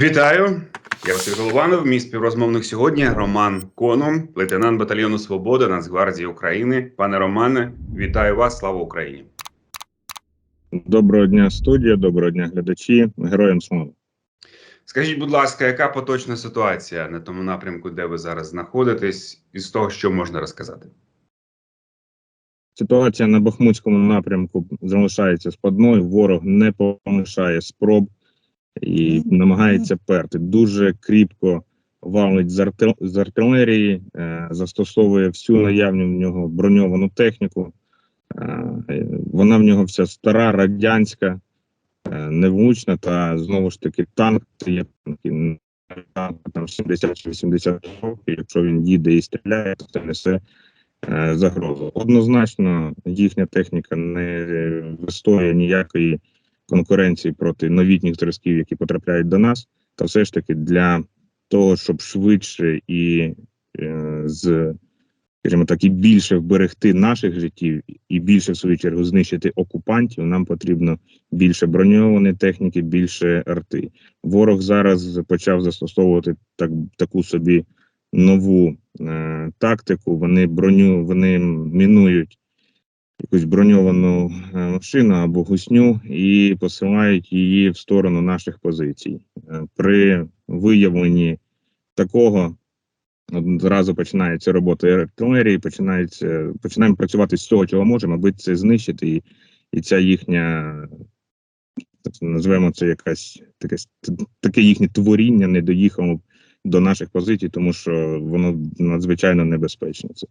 Вітаю! Я Василь Голованов. Мій співрозмовник сьогодні Роман Коном, лейтенант батальйону Свобода Нацгвардії України. Пане Романе, вітаю вас! Слава Україні! Доброго дня, студія, доброго дня, глядачі. Героям слава. Скажіть, будь ласка, яка поточна ситуація на тому напрямку, де ви зараз знаходитесь, із того, що можна розказати? Ситуація на Бахмутському напрямку залишається складною. Ворог не помішає спроб і намагається перти. Дуже кріпко валить з, артилерії, е, застосовує всю наявну в нього броньовану техніку. Е, вона в нього вся стара, радянська, е, невлучна, та знову ж таки танк є танки, танк там 70-80 років. Якщо він їде і стріляє, то це несе е, загрозу. Однозначно, їхня техніка не вистоює ніякої конкуренції проти новітніх зразків, які потрапляють до нас, та все ж таки для того, щоб швидше і е, з скажімо так, і більше вберегти наших життів, і більше в свою чергу знищити окупантів. Нам потрібно більше броньованої техніки, більше арти. Ворог зараз почав застосовувати так таку собі нову е, тактику. Вони броню, вони мінують якусь броньовану е, машину або гусню і посилають її в сторону наших позицій. Е, при виявленні такого одразу починається робота артилерії, починається починаємо працювати з цього, чого можемо, аби це знищити, і, і ця їхня називаємо це якась таке таке їхнє творіння не доїхало до наших позицій, тому що воно надзвичайно небезпечне. Це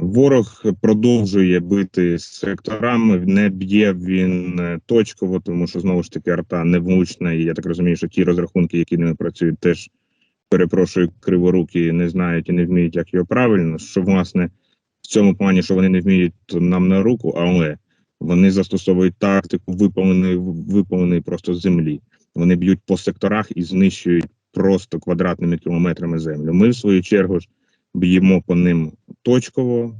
ворог продовжує бити секторами, не б'є він е, точково, тому що знову ж таки арта невлучна, і я так розумію, що ті розрахунки, які ними працюють, теж перепрошую криворуки, не знають і не вміють, як його правильно. Що власне в цьому плані, що вони не вміють нам на руку, але вони застосовують тактику випаленої випаленої просто землі. Вони б'ють по секторах і знищують просто квадратними кілометрами землю. Ми в свою чергу ж б'ємо по ним точково,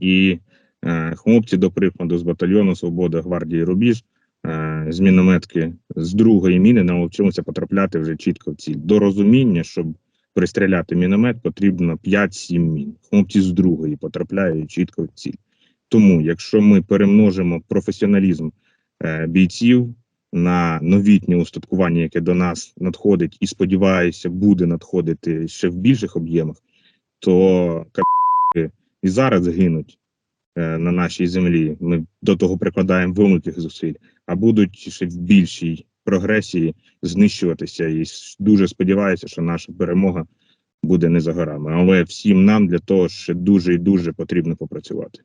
і е, хлопці, до прикладу, з батальйону Свобода гвардії Рубіж е, з мінометки з другої міни навчилися потрапляти вже чітко в ціль. До розуміння, щоб пристріляти міномет, потрібно 5-7 мін. Хлопці з другої потрапляють чітко в ціль. Тому, якщо ми перемножимо професіоналізм е, бійців на новітнє устаткування, яке до нас надходить, і сподіваюся, буде надходити ще в більших об'ємах, то і зараз гинуть е, на нашій землі. Ми до того прикладаємо великих зусиль, а будуть ще в більшій прогресії знищуватися. І дуже сподіваюся, що наша перемога буде не за горами. Але всім нам для того ще дуже і дуже потрібно попрацювати.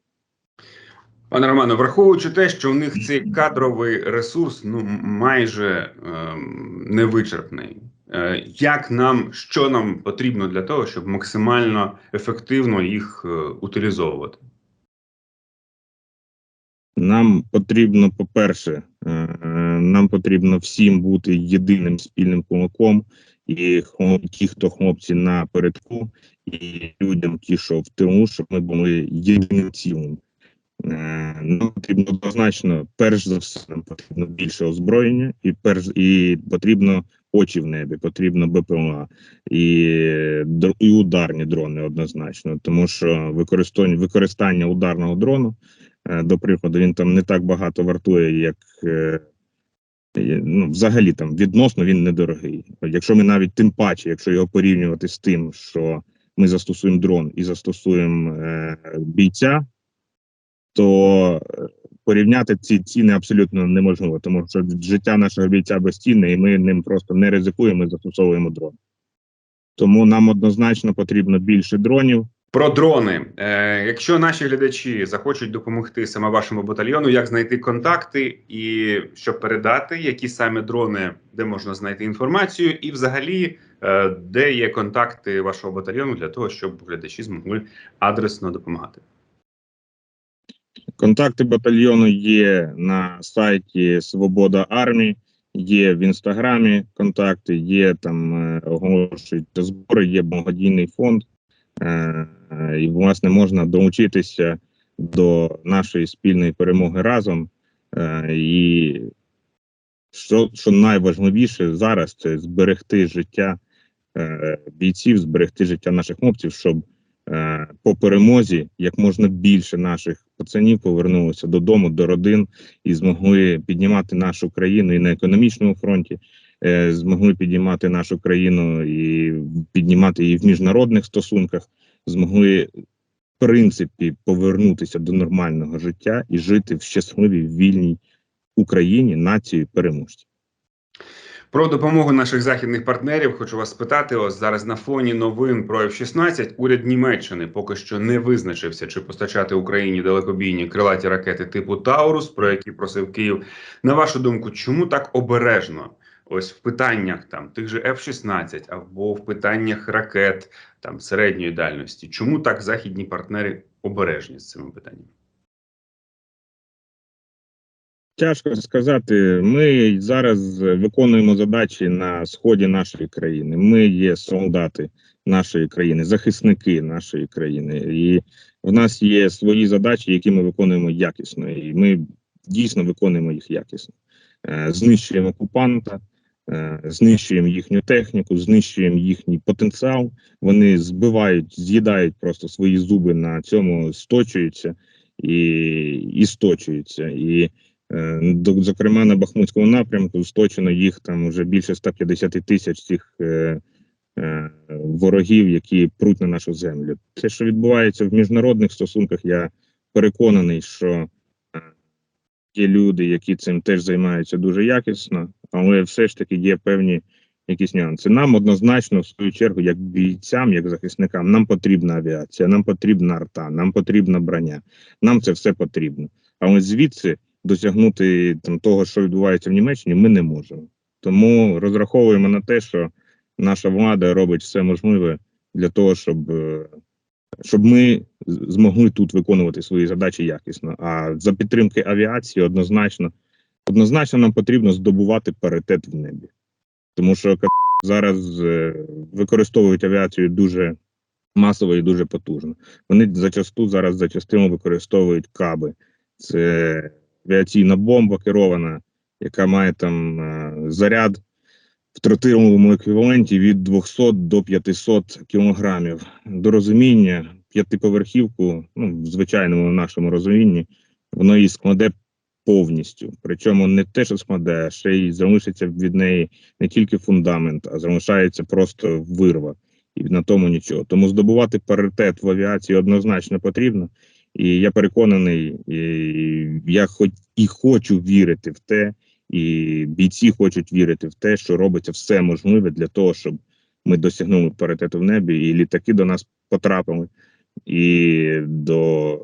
Пане Романе, враховуючи те, що в них цей кадровий ресурс ну майже ем, невичерпний. Е, як нам що нам потрібно для того, щоб максимально ефективно їх е, утилізовувати? Нам потрібно, по-перше, е, нам потрібно всім бути єдиним спільним кулаком, і ті, хто хлопці на передку, і людям, ті, що в тилу, щоб ми були єдиним цілим. Нам потрібно однозначно, перш за все, нам потрібно більше озброєння, і перш і потрібно очі в небі, потрібно БПЛА і і ударні дрони однозначно, тому що використання використання ударного дрону, е, до прикладу, він там не так багато вартує, як е, ну, взагалі там відносно він недорогий. Якщо ми навіть тим паче, якщо його порівнювати з тим, що ми застосуємо дрон і застосуємо е, бійця, то порівняти ці ціни абсолютно неможливо, тому що життя нашого бійця безцінне, і ми ним просто не ризикуємо, і застосовуємо дрон. Тому нам однозначно потрібно більше дронів. Про дрони. Е, Якщо наші глядачі захочуть допомогти саме вашому батальйону, як знайти контакти і щоб передати, які саме дрони, де можна знайти інформацію, і взагалі е, де є контакти вашого батальйону для того, щоб глядачі змогли адресно допомагати. Контакти батальйону є на сайті Свобода Армії, є в інстаграмі контакти, є там е, оголошують збори, є благодійний фонд, е, і власне можна долучитися до нашої спільної перемоги разом. Е, і що, що найважливіше зараз це зберегти життя бійців, зберегти життя наших хлопців, щоб по перемозі як можна більше наших пацанів повернулося додому, до родин і змогли піднімати нашу країну і на економічному фронті, е, змогли піднімати нашу країну і піднімати її в міжнародних стосунках, змогли в принципі повернутися до нормального життя і жити в щасливій вільній Україні, нації переможців. Про допомогу наших західних партнерів хочу вас спитати. Ось зараз на фоні новин про F-16 уряд Німеччини поки що не визначився, чи постачати Україні далекобійні крилаті ракети типу Таурус, про які просив Київ. На вашу думку, чому так обережно? Ось в питаннях там тих же F-16 або в питаннях ракет там середньої дальності. Чому так західні партнери обережні з цими питаннями? Тяжко сказати. Ми зараз виконуємо задачі на сході нашої країни. Ми є солдати нашої країни, захисники нашої країни, і в нас є свої задачі, які ми виконуємо якісно, і ми дійсно виконуємо їх якісно. Е, Знищуємо окупанта, е, знищуємо їхню техніку, знищуємо їхній потенціал. Вони збивають, з'їдають просто свої зуби на цьому, сточуються і, і сточуються. І Зокрема, на Бахмутському напрямку сточено їх там вже більше 150 тисяч цих е, е, ворогів, які пруть на нашу землю. Те, що відбувається в міжнародних стосунках, я переконаний, що е, є люди, які цим теж займаються дуже якісно, але все ж таки є певні якісь нюанси. Нам однозначно, в свою чергу, як бійцям, як захисникам, нам потрібна авіація, нам потрібна арта, нам потрібна броня. Нам це все потрібно. Але звідси досягнути там того, що відбувається в Німеччині, ми не можемо. Тому розраховуємо на те, що наша влада робить все можливе для того, щоб, е, щоб ми змогли тут виконувати свої задачі якісно. А за підтримки авіації однозначно, однозначно нам потрібно здобувати паритет в небі, тому що зараз е, використовують авіацію дуже масово і дуже потужно. Вони зачасту зараз зачастимо використовують каби. Це авіаційна бомба керована, яка має там е, заряд в тротиловому еквіваленті від 200 до 500 кілограмів. До розуміння, п'ятиповерхівку, ну, в звичайному нашому розумінні, воно її складе повністю. Причому не те, що складе, а ще й залишиться від неї не тільки фундамент, а залишається просто вирва. І на тому нічого. Тому здобувати паритет в авіації однозначно потрібно. І я переконаний, і я хоч і хочу вірити в те, і бійці хочуть вірити в те, що робиться все можливе для того, щоб ми досягнули паритету в небі, і літаки до нас потрапили, і до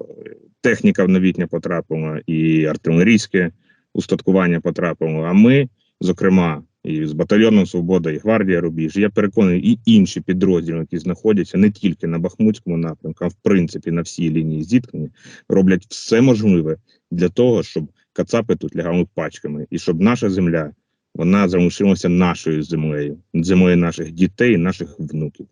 техніка новітня потрапила, і артилерійське устаткування потрапило. А ми, зокрема, і з батальйоном Свобода, і гвардія Рубіж. Я переконаний, і інші підрозділи, які знаходяться не тільки на Бахмутському напрямку, а в принципі на всій лінії зіткнення, роблять все можливе для того, щоб кацапи тут лягали пачками, і щоб наша земля вона залишилася нашою землею, землею наших дітей, наших внуків.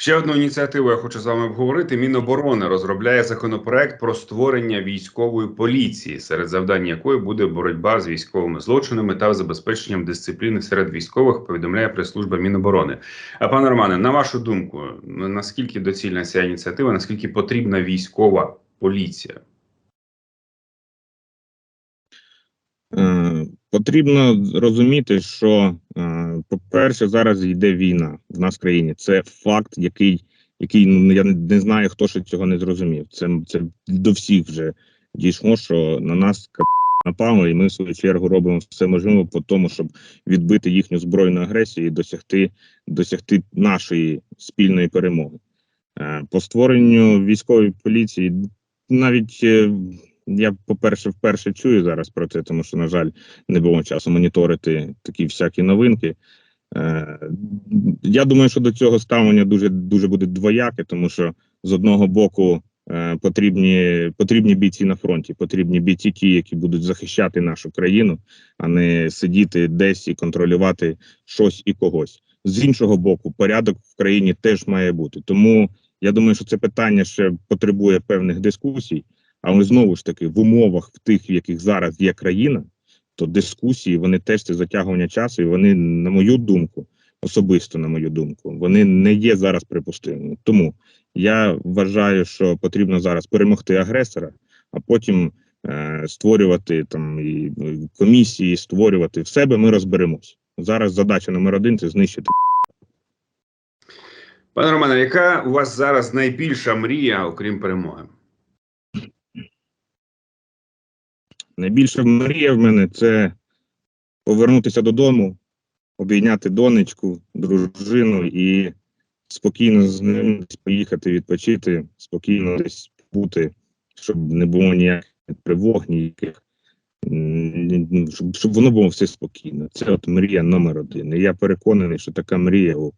Ще одну ініціативу я хочу з вами обговорити. Міноборони розробляє законопроект про створення військової поліції, серед завдань якої буде боротьба з військовими злочинами та забезпеченням дисципліни серед військових. Повідомляє прес-служба Міноборони. А пане Романе, на вашу думку, наскільки доцільна ця ініціатива? Наскільки потрібна військова поліція? Е, Потрібно розуміти, що, е, по-перше, зараз йде війна в нас в країні. Це факт, який, який ну, я не, знаю, хто ще цього не зрозумів. Це, це до всіх вже дійшло, що на нас напали, і ми в свою чергу робимо все можливе по тому, щоб відбити їхню збройну агресію і досягти, досягти нашої спільної перемоги. Е, По створенню військової поліції навіть. е, Я, по-перше, вперше чую зараз про це, тому що, на жаль, не було часу моніторити такі всякі новинки. Е, я думаю, що до цього ставлення дуже дуже буде двояке, тому що з одного боку е, потрібні потрібні бійці на фронті, потрібні бійці, ті, які будуть захищати нашу країну, а не сидіти десь і контролювати щось і когось. З іншого боку, порядок в країні теж має бути. Тому я думаю, що це питання ще потребує певних дискусій. Але знову ж таки, в умовах в тих, в яких зараз є країна, то дискусії вони теж це затягування часу, і вони, на мою думку, особисто на мою думку, вони не є зараз припустимими. Тому я вважаю, що потрібно зараз перемогти агресора, а потім е, створювати там і комісії, створювати в себе. Ми розберемось. Зараз задача номер один це знищити. Пане Романе, яка у вас зараз найбільша мрія, окрім перемоги? Найбільша мрія в мене це повернутися додому, обійняти донечку, дружину і спокійно з ним поїхати відпочити, спокійно десь бути, щоб не було ніяких тривог, ніяких. ну, Щоб, щоб воно було все спокійно. Це от мрія номер один. І я переконаний, що така мрія у,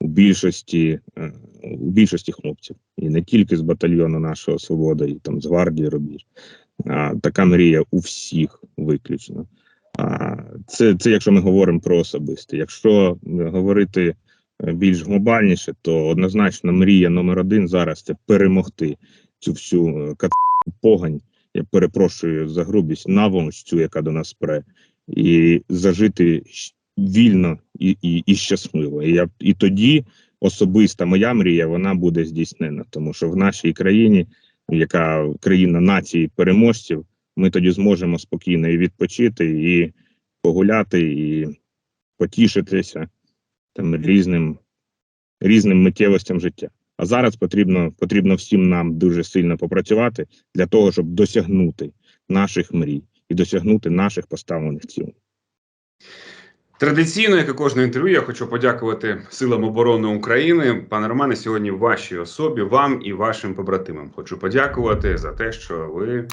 у більшості е, у більшості хлопців, і не тільки з батальйону нашого свобода, і там з гвардії Рубіж. Така мрія у всіх виключно. Це, це якщо ми говоримо про особисте. Якщо е, говорити е, більш глобальніше, то однозначно мрія номер один зараз це перемогти цю всю е, погань. Я перепрошую за грубість, наволоч цю, яка до нас спре, і зажити вільно і, і, і щасливо. І, я, і тоді особиста моя мрія вона буде здійснена, тому що в нашій країні яка країна нації переможців, ми тоді зможемо спокійно і відпочити, і погуляти, і потішитися там різним, різним миттєвостям життя. А зараз потрібно, потрібно всім нам дуже сильно попрацювати для того, щоб досягнути наших мрій і досягнути наших поставлених цілей. Традиційно, як і кожне інтерв'ю, я хочу подякувати силам оборони України. Пане Романе, сьогодні вашій особі, вам і вашим побратимам. Хочу подякувати за те, що ви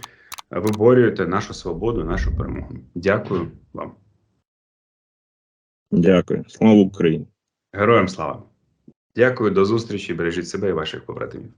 виборюєте нашу свободу, нашу перемогу. Дякую вам, Дякую. Слава Україні! героям слава! Дякую, до зустрічі. Бережіть себе і ваших побратимів.